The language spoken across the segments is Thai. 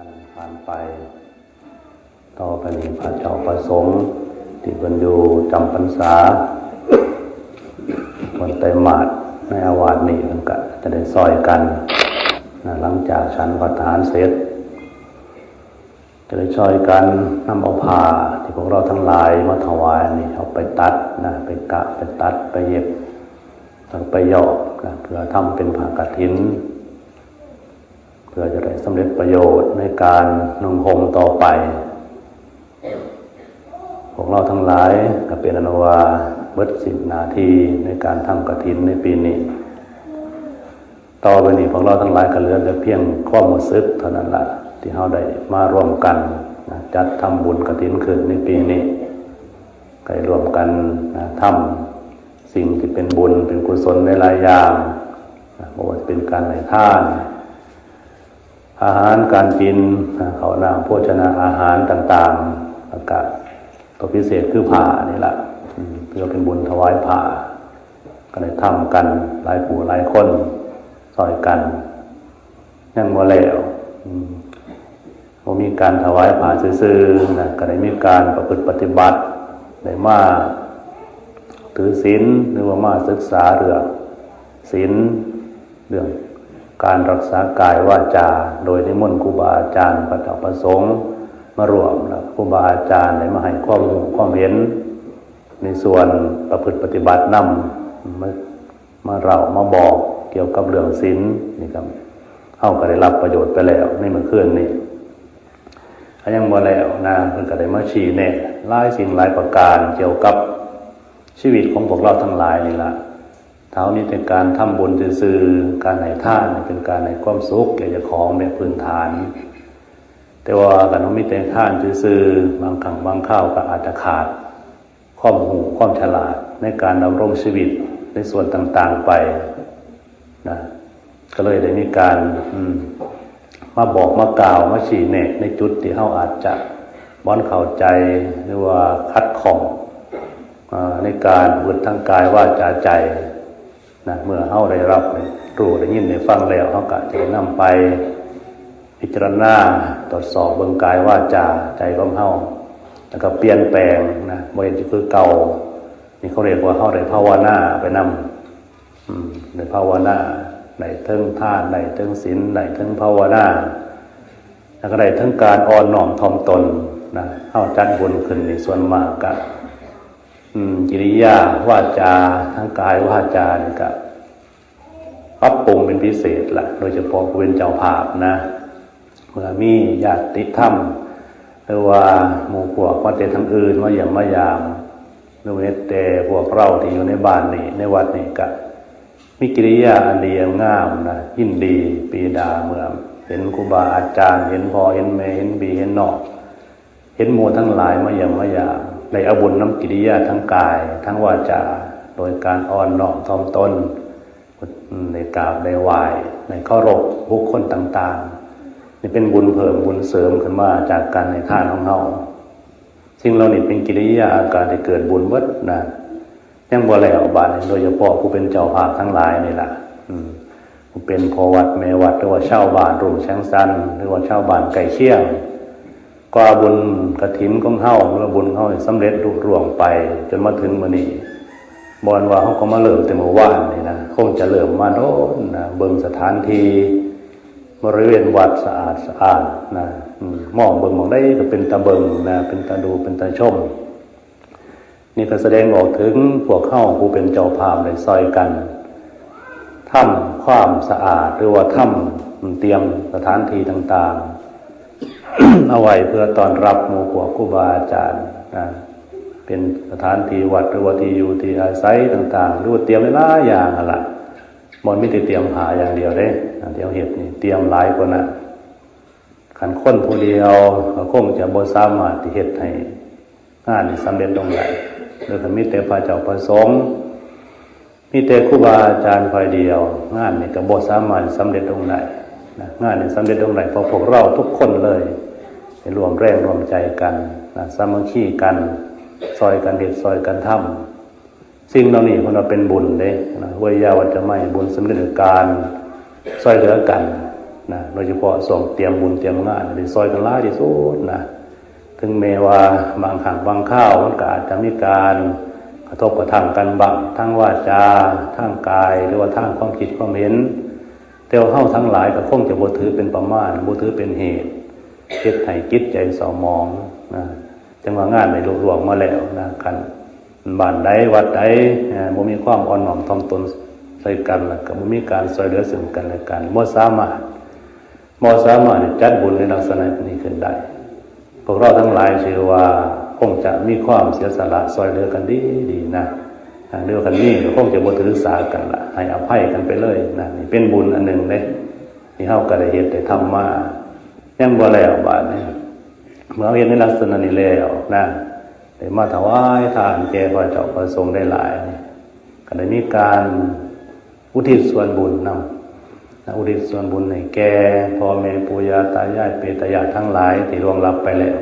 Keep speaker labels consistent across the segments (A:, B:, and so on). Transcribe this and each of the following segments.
A: านผ่านไป ต่อไปนี้พระเจ้าประสงค์ที่บรรยูจำพรรษา วันไตรมาสในอาวาสนี้มันก็จะได้ซอยกันนะหลังจากฉันพัฒหารเสร็จจะได้ช่วยกันนำเอาผ้าที่พวกเราทั้งหลายมาถวายนี่เอาไปตัดนะไปกะไปตัดไปเย็บแล้วไปหยอกนะเพื่อทำเป็นผ้ากฐิน เพื่อจะได้สำเร็จประโยชน์ในการนุ่งห่มต่อไป พวกเราทั้งหลายก็เป็นอนวาเบิดสิบนาทีในการทำกฐินในปีนี้ ต่อไปนี้พวกเราทั้งหลายก็เหลือแต่เพียงข้อมูลซึกเท่านั้นละที่เราได้มาร่วมกันนะจัดทำบุญกฐินขึ้นในปีนี้ได้ร่วมกันนะทำสิ่งที่เป็นบุญเป็นกุศลในหลายอย่างนะไม่ว่าจะเป็นการไหนท่าน อาหารการกินเขานางโภชนาอาหารต่างๆแล้วก็ตัวพิเศษคือผ่านี่แหละเพื่อเป็นบุญถวายผ่าก็ได้ทำกันหลายผู้หลายคนซอยกันยังบ่แล้วอืมบ่มีการถวายผ่าซื่อๆนะก็ได้มีการประพฤติปฏิบัติได้มาถือศีลหรือว่ามาศึกษาเรื่องศีลเรื่อง การรักษากายวาจา โดยนิมนต์ครูบาอาจารย์พระเจ้าประสงค์มารวมแล้วครูบาอาจารย์ได้มาให้ความรู้ความเห็น ในส่วนประพฤติปฏิบัตินำมามาเรามาบอกเกี่ยวกับเรื่องศีลนี่ครับเข้าก็ได้รับประโยชน์ไปแล้วในเมื่อคืนนี้ถ้ายังบ่แล้วนะเพิ่นก็ได้มาชี้แนะหลายสิ่งหลายประการเกี่ยวกับชีวิตของพวกเราทั้งหลายนี่ละ เท้านี้เป็นการทำบุญซื่อการให้ท่านเป็นการให้ความสุขแก่เจ้าของแบบพื้นฐาน แต่ว่าการน้องมีแต่ท่านซื่อบางครั้งบางข้าวก็อาจจะขาดความหูความฉลาดในการดำรงชีวิตในส่วนต่างๆไปนะก็เลยได้มีการอืมาบอกมากล่าวมาชี้แนะในจุดที่เขาอาจจะบอนเข้าใจหรือว่าคัดของอในการบุญทั้งกายว่าจาใจ นะเมื่อเฮาได้รับรู้ได้ยินได้ฟังแล้วเฮาก็จะนำไป พิจารณาตรวจสอบเบิ่งกายว่าจาใจของเฮาแล้วก็เปลี่ยนแปลงนะบ่เห็นสิคือเก่านี่เขาเรียกว่าเฮาได้ภาวนาไปนำอืมได้ภาวนาได้เทิงทานได้เทิงศีลได้เทิงภาวนาแล้วก็ได้ทั้งการอ่อนน้อมถ่อมตนนะเฮาจัดบุญขึ้นในส่วนมากก็อืม กิริยาวาจาทั้งกายวาจาเนี่ยก็ปรับปรุงเป็นพิเศษละโดยเฉพาะเป็นเจ้าภาพนะเมื่อมีญาติธรรมหรือว่าหมู่พวกว่าแต่ทางอื่นว่าอย่างมายามหรือว่าแต่พวกเราที่อยู่ในบ้านนี่ในวัดนี่ก็มีกิริยาอันดีอันงามนะยินดีปีดาเมื่อเห็นครูบาอาจารย์ เห็นพ่อเห็นแม่เห็นบีเห็นนอก เห็นหมู่ทั้งหลายมาอย่างมาอยาง ในอบุญน้ำกิริยาทั้งกาย ทั้งวาจา โดยการอ่อนน้อมถ่อมตนในกราบในวาย ในเคารพบุคคลต่างๆ นี่เป็นบุญเพิ่มบุญเสริมขึ้นมาจากการในท่านของเฮาสิ่งเหล่านี้เป็นกิริยาอาการที่เกิดบุญเบิดนะยังบ่แล้วบาดนี้โดยเฉพาะผู้เป็นเจ้าภาพทั้งหลายนี่ล่ะผู้เป็นพอวัดแม่วัดหรือว่าเช่าบ้านรุ่มแชงซันหรือว่าเช่าบ้านไก่เชี่ยง ก็บุญกระถินของเฮาเมื่อบุญเฮาสำเร็จลุล่วงไป จนมาถึงมื้อนี้บอนว่าเฮาก็มาเริ่มแต่เมื่อวานนี่นะคงจะเริ่มมาโน่นนะเบิ่งสถานที่บริเวณวัดสะอาดสะอาดนะมองเบิ่งมองได้ก็เป็นตาเบิ่งนะเป็นตาดูเป็นตาชม นี่ก็แสดงออกถึงพวกเฮาผู้เป็นเจ้าภาพได้ซอยกันทำความสะอาดหรือว่าทำเตรียมสถานที่ต่างๆ เอาไว้เพื่อตอนรับหมู่พวกครูบาอาจารย์นะเป็นสถานที่วัดหรือว่าที่อยู่ที่อาศัยต่างๆหรือว่าเตรียมหลายอย่างอะละบอนไม่ได้เตรียมหาอย่างเดียวเด้เดี๋ยวเห็ดนี่เตรียมหลายกว่านะขันค้นผู้เดียวก็คงจะบ่สามารถที่เฮ็ดให้งานนี่สำเร็จลงได้หรือถ้ามีแต่พระเจ้าประสงค์มีแต่ครูบาอาจารย์ฝ่ายเดียว งานนี่ก็บ่สามารถสำเร็จลงได้น งานนี่สำเร็จลงได้เพราะพวกเราทุกคนเลยรวมแรงรวมใจกันนะสามัคคีกัน ซอยกันเด็ดซอยกันทำสิ่งเหล่านี้คนเราเป็นบุญเด้นะเวยาวัจจะไม่บุญสำเร็จการซอยเหลือกันนะโดยเฉพาะส่งเตรียมบุญเตรียมงานในซอยกันล่าที่สุดนะถึงแม้ว่าบางขังบางข้าวมันก็อาจจะมีการกระทบกระทั่งกันบ้างทั้งวาจาทั้งกาย หรือว่าทั้งความคิดความเห็น แต่ว่าเฮาทั้งหลายก็คงจะบ่ถือเป็นประมาณบ่ถือเป็นเหตุเฮ็ดให้จิตใจเศร้าหมองนะจังว่างานได้ลุล่วงมาแล้วนะกันบ้านใดวัดใดบ่มีความอ่อนน้อมถ่อมตนใส่กันแล้วก็บ่มีการช่วยเหลือซึ่งกันและกันบ่สามารถบ่สามารถจัดบุญในลักษณะนี้ขึ้นได้พวกเราทั้งหลายเชื่อว่าคงจะมีความเสียสละช่วยเหลือกันดีดีนะ เรื่องกันนี้ก็คงจะบ่ถือสากันละให้อภัยกันไปเลยนะนี่เป็นบุญอันหนึ่งเลยที่เฮาก็ได้เฮ็ดได้ทำมายังบ่แล้วบาดนี้เมื่อเฮ็ดในลักษณะนี้แล้วนะได้มาถวายทานแก่พระเจ้าประสงค์ได้หลายก็ได้มีการอุทิศส่วนบุญนำนะอุทิศส่วนบุญให้แก่พ่อแม่ปู่ย่าตายายเปตายาทั้งหลายที่ล่วงลับไปแล้ว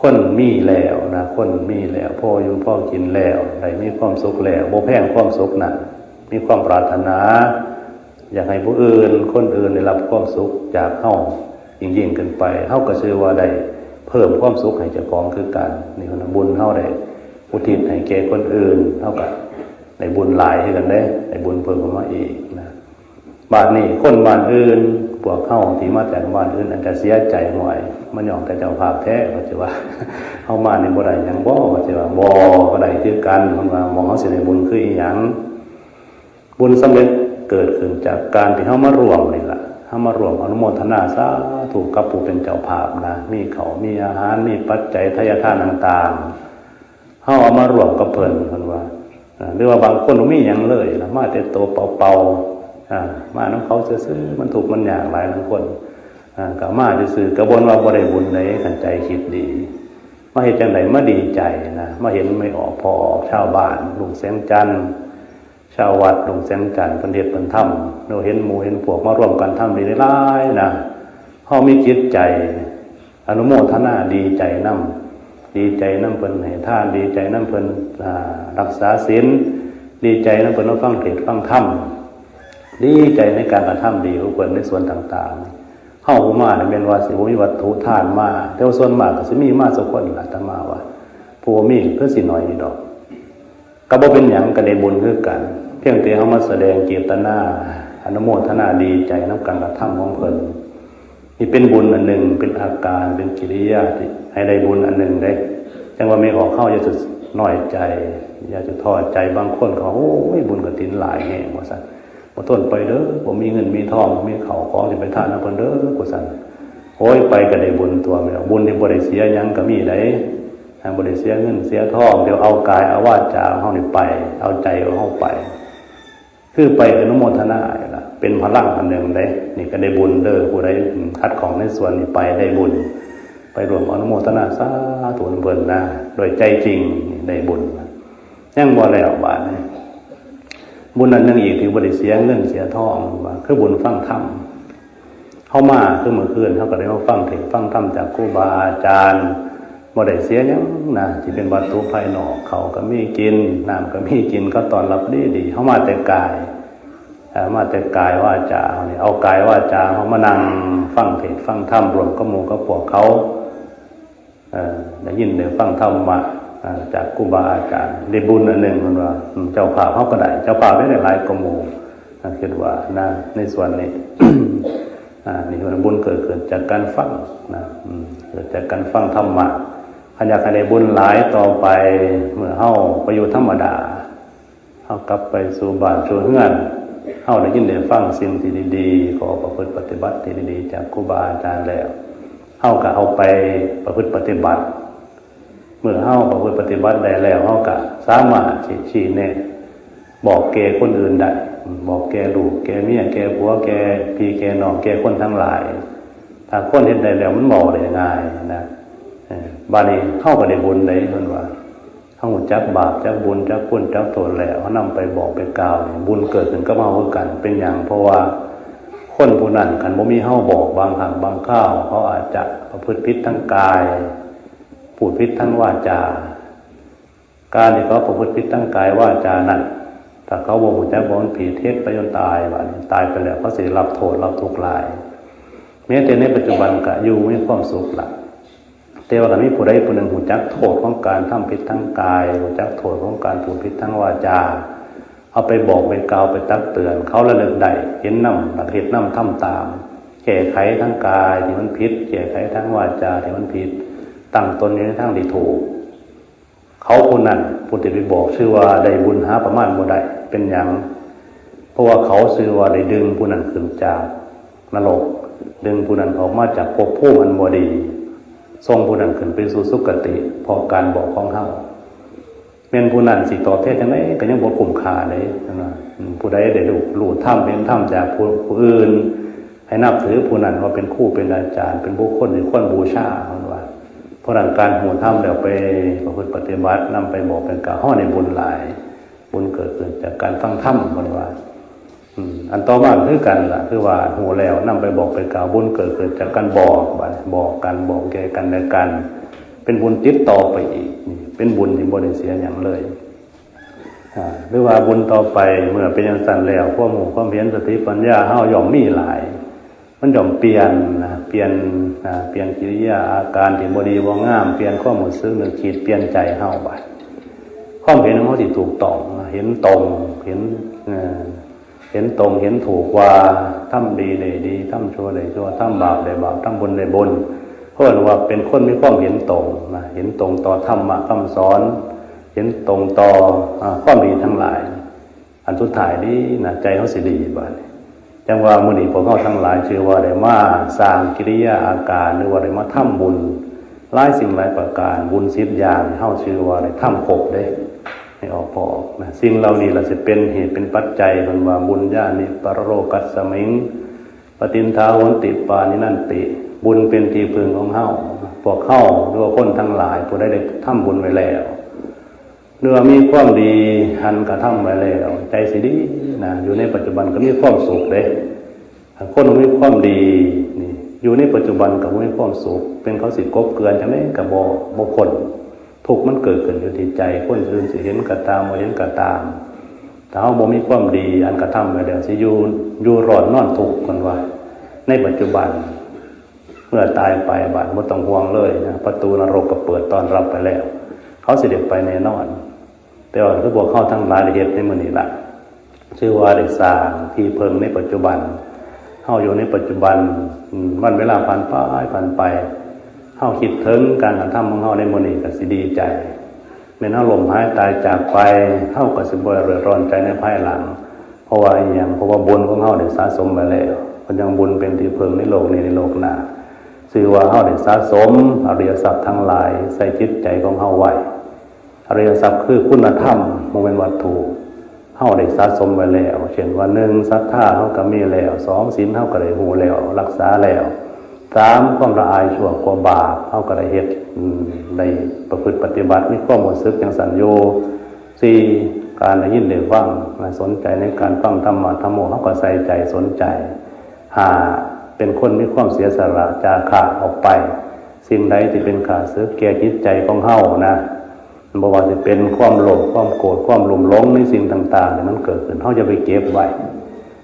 A: คนมีแล้วนะคนมีแล้วพ่ออยู่พ่อกินแล้วได้มีความสุขแล้วบ่แพงความสุขนั้นมีความปรารถนา อยากให้ผู้อื่น คนอื่นได้รับความสุขจากเฮายิ่งยิ่งๆขึ้นไปเฮาก็ชื่อว่าได้เพิ่มความสุขให้เจ้าของคือกันนี่คือบุญเฮาได้อุทิศให้แก่คนอื่นเท่ากับได้บุญหลายให้กันได้ได้บุญเพิ่มขึ้นมาอีก บ้านนี้คนบ้านอื่นพวกเข้าที่มาจากบ้านอื่นอาจจะเสียใจหน่อย มันยองแต่เจ้าภาพแท้ก็จะว่าเข้ามาในบ่ได้ยังบ่ก็จะว่าบ่ก็ได้คือกันมันว่ามองเขาเสิได้บุญคืออีหยังบุญสำเร็จเกิดขึ้นจากการที่เฮามารวมนี่แหละเฮามารวมอนุโมทนาสาธุกับผู้เป็นเจ้าภาพนะมีเขามีอาหารมีปัจจัยทายทานต่างๆเฮาเอามารวมกับเพิ่นเพิ่นว่าหรือว่าบางคนมีหยังเลยนะมาแต่โตวเปล่าๆอ่า มาน้องเขาซื้อมันถูกมันอยากหลายบางคนอ่าก็มาซื่อกระบวนว่าบ่ได้บุญในขันใจคิดดี มาเห็นจังไดมาดีใจนะมาเห็นไม่ออกพอออกชาวบ้านลุงแสงจันทร์ชาววัดลุงแสงจันทร์เพิ่นเฮ็ดเพิ่นทำเราเห็นหมู่เห็นพวกมาร่วมกันทำดีหลายๆนะเฮามีจิตใจ อนุโมทนาดีใจนํดีใจนํเพิ่นให้ทานดีใจนํเพิ่นรักษาศีลดีใจนํเพิ่นมาฟังเทศฟังธรรม ดีใจในการกระทำดีของเพิ่นในส่วนต่างๆเฮาผู้มาเนี่ยเป็นว่าสิมีวัตถุทานมาแต่ว่าส่วนมากก็สิมีมาสักคนละตมาว่าผู้มีเพื่อสิน้อยนี่ดอกก็บ่เป็นหยังก็ไดบุญคือกัน เพียงแต่เฮามาแสดงเจตนาอนุโมทนาดีใจน้ำการกระทำของเพิ่นนี่เป็นบุญอันหนึ่งเป็นอาการเป็นกิริยาที่ให้ได้บุญอันหนึ่งได้จังว่าไม่ออกเข้าอย่าจะน้อยใจ อย่าจะท้อใจบางคนเขาโอ้ยบุญกฐินหลายแห่งว่าซั่น บต้นไปเด้อบ่มีเงินมีทองมีเข้าของสิไปทานนำเพิ่นเด้อกูสั่นโอ้ยไปก็ได้บุญตัวแม่นบุญนี่บ่ได้เสียยังก็มีได้ทางบ่ได้เสียเงินเสียทองเดี๋ยวเอากายเอาวาจาเของเฮานี่ไป เอาใจเของเฮาไป คือไปอนุโมทนานี่ละเป็นพลังอันหนึ่งได้นี่ก็ได้บุญเด้อผู้ใดคัดของในส่วนนี้ไปได้บุญ ไปรวมอนุโมทนาสาธุเพิ่นนะโดยใจจริงได้บุญยังบ่แล้วบาดนี้ บุญนั้นยังอีกที่บริเสียเงินเสียทองว่าคือบุญฟังธรรมเข้ามาคือเมื่อคืนเขาก็ได้มาฟังเทศฟังธรรมจากครูบาอาจารย์บ่ได้เสียหยังนะที่เป็นวัตถุภายนอกเขาก็มีกินน้ำก็มีกินเขาตอนรับดีดีเข้ามาแต่กายเอ่อมาแต่กายว่าจาเอานี่ยเอากายว่าจาเขามานั่งฟังเทศฟังธรรมรวมกับหมู่กับพวกเขาเออได้ยินได้ฟังธรรมะอ่า จากครูบาอาจารย์ได้บุญอันหนึ่งมันว่า เจ้าภาพเขาก็ได้เจ้าภาพได้หลายกมูคิดว่านะในส่วนนี้นี่คือบุญเกิดขึ้นจากการฟังนะเกิดจากการฟังธรรมะขอยากให้ได้บุญหลายต่อไปเมื่อเฮาไปอยู่ธรรมดาเฮากลับไปสู่บ้านสู่เฮือนเฮาได้ยินได้ฟังสิ่งที่ดีๆขอประพฤติปฏิบัติที่ดีๆจากครูบาอาจารย์แล้วเฮาก็เอาไปประพฤติปฏิบัติ เมื่อเฮาประพฤติปฏิบัติได้แล้วเฮาก็สามารถชี้ชี้แนะบอกแกคนอื่นได้บอกแกลูกแกเมียแกผัวแกพี่แกน้องแกคนทั้งหลายถ้าคนเฮ็ดได้แล้วมันบอกได้ง่ายนะบาดนี้เฮาก็ได้บุญได้เพิ่นว่าเฮาจักบาปจักบุญจักคุณจักโทษแล้วเฮานำไปบอกไปกล่าวบุญเกิดขึ้นกับเฮาคือกันเป็นหยังเพราะว่าคนผู้นั้นคันบ่มีเฮาบอกบางครั้งบางคราวเขาอาจจะประพฤติผิดทั้งกาย พูดพิษทั้งวาจาการที่เขาประพฤติพิษทั้งกายวาจานั้นถ้าเขาบ่หูจักบ่มันผีเทศไปจนตายว่านี่ตายไปแล้วเขาเสิรับโทษรับทุกข์ลายแม้แต่ในปัจจุบันก็อยู่มีความสุขละแต่ว่าก็มีผู้ใดผู้หนึ่งหูจักโทษของการทำผิดทั้งกายหูจักโทษของการถูกผิดทั้งวาจา เอาไปบอกไปกล่าวไปตักเตือน เขาระลึกได้เห็นน้ำหลักเหตุน้ำทำตามแก้ไขทั้งกายที่มันผิดแก้ไขทั้งวาจาที่มันผิด ตั้งตนอยู่ในทางที่ถูก เขาผู้นั้นผู้ที่ไปบอกชื่อว่าได้บุญหาประมาณบ่ได้เป็นอย่างเพราะว่าเขาชื่อว่าได้ดึงผู้นั้นขึ้นจากนรกดึงผู้นั้นออกมาจากภพภูมิอันบ่ดีทรงผู้นั้นขึ้นไปสู่สุคติพอการบอกของเฮาเป็นผู้นั้นสิต่อบแทนจังไดก็ยังบ่คุ้มค่าเลยนะผู้ใดได้รู้รู้ธรรมเป็นธรรมจากผู้ผู้อื่นให้นับถือผู้นั้นว่าเป็นครู่เป็นอาจารย์ เป็นบุคคลที่ควรบูชาเน พราะหลังการหูถ้ำแล้วไปประพฤติปฏิบัตินำไปบอกเป็นกาห้อในบุญหลาย บุญเกิดขึ้นจากการฟังธรรมคนว่าอันต่อมาคือกันล่ะ คือว่าหูแล้วนำไปบอกเป็นกล่าวบุญเกิดขึ้นจากการบอกบบอกกันบอกแก่กันและกัน เป็นบุญติดต่อไปอีกนี่เป็นบุญที่บ่ได้เสียอย่างเลยหรือว่าบุญต่อไปเมื่อเป็นอย่างสันแล้วความหูความเพียรสติปัญญาเฮาย่อมมีหลาย มันย่อมเปลี่ยนนะเปลี่ยนนะเปลี่ยนกิริยาอาการที่บดีบ่งาม เปลี่ยนข้อมูลซึ้งนึกคิดเปลี่ยนใจเฮาไปความเห็นของเขาที่ถูกต้องเห็นตรงเห็นเห็นตรงเห็นถูกว่าทำดีได้ดีทำชั่วได้ชั่วทำบาปได้บาปทำบุญได้บุญเพราะว่าเป็นคนมีความเห็นตรงนะเห็นตรงต่อธรรมะคำสอน เห็นตรงต่อความดีทั้งหลาย อันสุดท้ายนี้นะใจเขาสิดีบ้าน จังว่ามื้อนี้พวกเขาทั้งหลายชื่อว่าได้มาสร้างกิริยาอาการหรือว่าได้มาทำบุญหลายสิ่งหลายประการบุญสิบอย่างเฮาชื่อว่าได้ทำครบได้ให้ออกพอออกนะสิ่งเหล่านี้ล่ะสิเป็นเหตุเป็นปัจจัยเพิ่นว่าบุญญาณิปรโรกัสมิงปฏินทาวนติปานินันติ บุญเป็นที่พึงของเฮาพวกเฮาหรือว่าคนทั้งหลายผู้ใดได้ทำบุญไว้แล้ว เนื้อมีความดีหันกระทำไว้แล้วใจสิดีนะอยู่ในปัจจุบันก็มีความสุขเด้คนมีความดีนี่อยู่ในปัจจุบันก็มีความสุข เป็นเขาสิกบเกลือนจังไดกับบ่พ้นทุกมันเกิดขึ้นอยู่ที่ใจคนอื่นสิเห็นก็ตามบ่เห็นก็ตามถ้าเฮาบ่มีความดีอันกระทำไว้แล้วสิอยู่อยู่รอดนอนทุกข์กันว่า ในปัจจุบัน เมื่อตายไปบาดบ่ต้องห่วงเลยนะประตูนรกก็เปิดตอนรับไปแล้ว เขาเสด็จไปแน่นอน แต่ว่าคือพวกเข้าทั้งหลายได้เหตุในมือนี้ละชื่อว่าได้สร้างที่เพิ่งในปัจจุบันเฮาอยู่ในปัจจุบันวันเวลาผ่านไปผ่านไปเฮาคิดถึงการกระทำของเฮาในมือนี้ก็สิดีใจแม้นเฮาลมหายตายจากไปเฮาก็สิบ่เรือร้อนใจในภายหลัง เพราะว่าอย่างเพราะว่าบุญของเฮาได้สะสมมาแล้วเพราะยังบุญเป็นที่เพิ่งในโลกนี้ในโลกหน้าชื่อว่าเฮาได้สะสมอริยทรัพย์ทั้งหลายใส่จิตใจของเฮาไว้ อริยทรัพย์คือคุณธรรมมันเป็นวัตถุเฮาได้สะสมไว้แล้ว เช่นว่าหนึ่งศรัทธาเฮาก็มีแล้วสองศีลเฮาก็ได้หูแล้ว รักษาแล้วสามความละอายชั่วกว่าบาปเฮาก็ได้เฮ็ดอืมได้ประพฤติปฏิบัติมีความรู้สึกอย่างสัญโยสี่การได้ยินได้ฟังสนใจในการฟังธรรมะธรรมโมเฮาก็ใส่ใจสนใจห้าเป็นคนมีความเสียสละจาคะออกไป สิ่งใดที่เป็นขาเสือแก่จิตใจของเฮานะ บว่าจะเป็นความโลภความโกรธความหลุ่มหลงในสิ่งต่างๆที่มันเกิดขึ้นเฮาจะไปเก็บไว้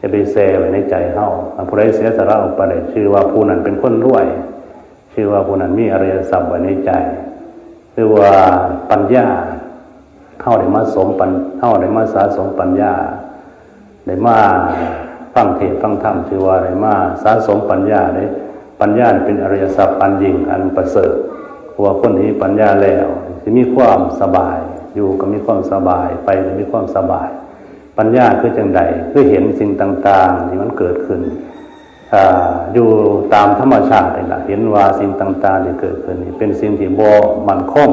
A: จะไปแช่ไว้ในใจเฮาถ้าผู้ใดเสียสละออกไปชื่อว่าผู้นั้นเป็นคนรวย ชื่อว่าผู้นั้นมีอริยทรัพย์ไว้ในใจคือว่าปัญญาเฮาได้มาสมปัญเฮาได้มาสะสมปัญญาได้มาฟังเทศฟังธรรมชื่อว่าได้มาสะสมปัญญาได้ปัญญาเป็นอริยทรัพย์อันยิ่งอันประเสริฐเพราะว่าคนที่มีปัญญาแล้ว จะมีความสบาย อยู่ก็มีความสบายไปก็มีความสบาย ปัญญาคือจังใดคือเห็นสิ่งต่างๆที่มันเกิดขึ้นออยู่ตามธรรมชาติเลยละเห็นว่าสิ่งต่างๆที่เกิดขึ้นนี่เป็นสิ่งที่บ่มันคง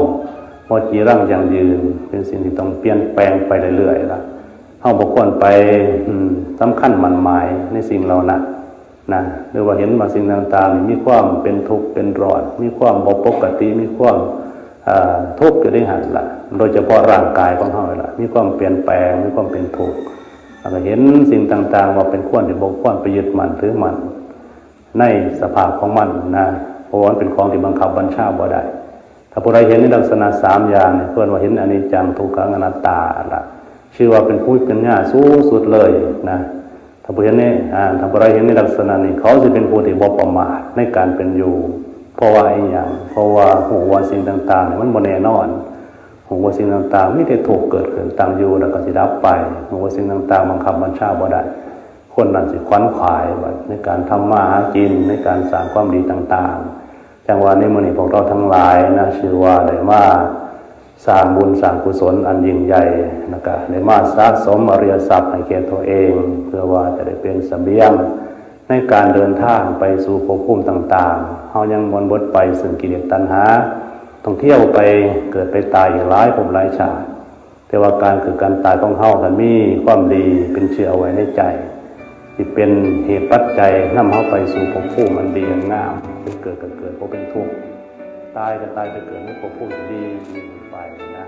A: บ่จีรังยังยืน เป็นสิ่งที่ต้องเปลี่ยนแปลงไปเรื่อยๆละเฮาบ่ควรไปอืมสำคัญมันหมายในสิ่งเหล่านั้นนะหรือว่าเห็นว่าสิ่งต่างๆมีความเป็นทุกข์เป็นร้อน มีความบปกติมีความ ทุกข์อยู่ในหันละโดยเฉพาะร่างกายของเขาละมีความเปลี่ยนแปลงมีความเป็นทุกข์แล้วก็เห็นสิ่งต่างๆว่าเป็นควรที่บกควรไปยึดมันถือมัน ในสภาพของมันนะเพราะว่ามันเป็นของที่บังคับบัญชาบ่ได้ถ้าผู้ใดเห็นในลักษณะสามอย่างเพื่อนว่าเห็นอนิจจังทุกขังอนัตตาละชื่อว่าเป็นผู้เป็นญาสูงสุดเลยนะถ้าผู้เห็นนี่ถ้าผู้ใดเห็นในลักษณะนี้เขาจะเป็นผู้ที่บ่ประมาทในการเป็นอยู่ เพราะว่าไอ้หยังเพราะว่าหูว่าสิ่งต่างๆเนี่ยมันบ่แน่นอนหูว่าสิ่งต่างๆไมีแต่ถูกเกิดขึ้นตั้งอยู่แล้วก็สิดับไปหูว่าสิ่งต่างๆบังคับบัญชาบ่ได้คนนั้นสิขวัญขวายในการทำมาหากินในการสร้างความดีต่างๆจังหวะนี้มื้อนี้พวกเราทั้งหลายนะชื่อว่าได้มาสร้างบุญสร้างกุศลอันยิ่งใหญ่นะครับได้มาสะสมอริยทรัพย์ให้แก่ตัวเอง เพื่อว่าจะได้เป็นเสบียง ในการเดินทางไปสู่ภพภูมิต่างๆเฮายังมนบดไปซึ่งกิเลสตัณหาต้องเที่ยวไปเกิดไปตายอย่างหลายภพหลายชาติแต่ว่าการเกิดการตายของเฮากันมีความดีเป็นเชื้อเอาไว้ในใจที่เป็นเหตุปัจจัยนำเฮาไปสู่ภพภูมิมันดีอย่างงามเป็นเกิดก็เกิดเพราะเป็นทุกข์ตายก็ตายไปเกิดในภพภูมิที่ดีไปนะ